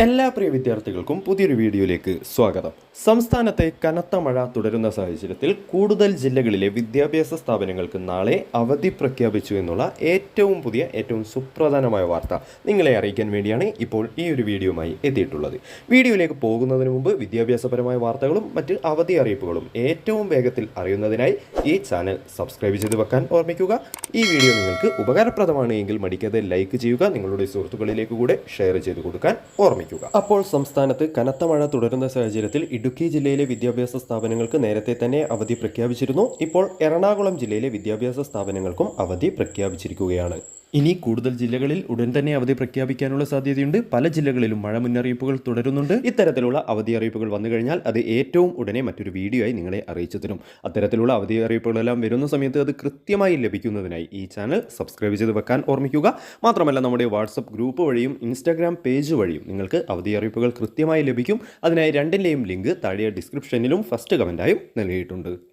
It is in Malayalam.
എല്ലാ പ്രിയ വിദ്യാർത്ഥികൾക്കും പുതിയൊരു വീഡിയോയിലേക്ക് സ്വാഗതം. സംസ്ഥാനത്തെ കനത്ത മഴ തുടരുന്ന സാഹചര്യത്തിൽ കൂടുതൽ ജില്ലകളിലെ വിദ്യാഭ്യാസ സ്ഥാപനങ്ങൾക്ക് നാളെ അവധി പ്രഖ്യാപിച്ചു എന്നുള്ള ഏറ്റവും പുതിയ ഏറ്റവും സുപ്രധാനമായ വാർത്ത നിങ്ങളെ അറിയിക്കാൻ വേണ്ടിയാണ് ഇപ്പോൾ ഈ ഒരു വീഡിയോയുമായി എത്തിയിട്ടുള്ളത്. വീഡിയോയിലേക്ക് പോകുന്നതിന് മുമ്പ് വിദ്യാഭ്യാസപരമായ വാർത്തകളും മറ്റ് അവധി അറിയിപ്പുകളും ഏറ്റവും വേഗത്തിൽ അറിയുന്നതിനായി ഈ ചാനൽ സബ്സ്ക്രൈബ് ചെയ്ത് വെക്കാൻ ഓർമ്മിക്കുക. ഈ വീഡിയോ നിങ്ങൾക്ക് ഉപകാരപ്രദമാണ് എങ്കിൽ മടിക്കാതെ ലൈക്ക് ചെയ്യുക നിങ്ങളുടെ സുഹൃത്തുക്കളിലേക്ക് കൂടെ ഷെയർ ചെയ്ത് കൊടുക്കാൻ ഓർമ്മിക്കുക. അപ്പോൾ സംസ്ഥാനത്ത് കനത്ത മഴ തുടരുന്ന സാഹചര്യത്തിൽ ഇടുക്കി ജില്ലയിലെ വിദ്യാഭ്യാസ സ്ഥാപനങ്ങൾക്ക് നേരത്തെ തന്നെ അവധി പ്രഖ്യാപിച്ചിരുന്നു. ഇപ്പോൾ എറണാകുളം ജില്ലയിലെ വിദ്യാഭ്യാസ സ്ഥാപനങ്ങൾക്കും അവധി പ്രഖ്യാപിച്ചിരിക്കുകയാണ്. ഇനി കൂടുതൽ ജില്ലകളിൽ ഉടൻ തന്നെ അവധി പ്രഖ്യാപിക്കാനുള്ള സാധ്യതയുണ്ട്. പല ജില്ലകളിലും മഴ മുന്നറിയിപ്പുകൾ തുടരുന്നുണ്ട്. ഇത്തരത്തിലുള്ള അവധി അറിയിപ്പുകൾ വന്നു കഴിഞ്ഞാൽ അത് ഏറ്റവും ഉടനെ മറ്റൊരു വീഡിയോ ആയി നിങ്ങളെ അറിയിച്ചു തരും. അത്തരത്തിലുള്ള അവധി അറിയിപ്പുകളെല്ലാം വരുന്ന സമയത്ത് അത് കൃത്യമായി ലഭിക്കുന്നതിനായി ഈ ചാനൽ സബ്സ്ക്രൈബ് ചെയ്ത് വെക്കാൻ ഓർമ്മിക്കുക. മാത്രമല്ല നമ്മുടെ വാട്സപ്പ് ഗ്രൂപ്പ് വഴിയും ഇൻസ്റ്റാഗ്രാം പേജ് വഴിയും നിങ്ങൾക്ക് അവധി അറിയിപ്പുകൾ കൃത്യമായി ലഭിക്കും. അതിനായി രണ്ടിന്റെയും ലിങ്ക് താഴെ ഡിസ്ക്രിപ്ഷനിലും ഫസ്റ്റ് കമന്റായും നൽകിയിട്ടുണ്ട്.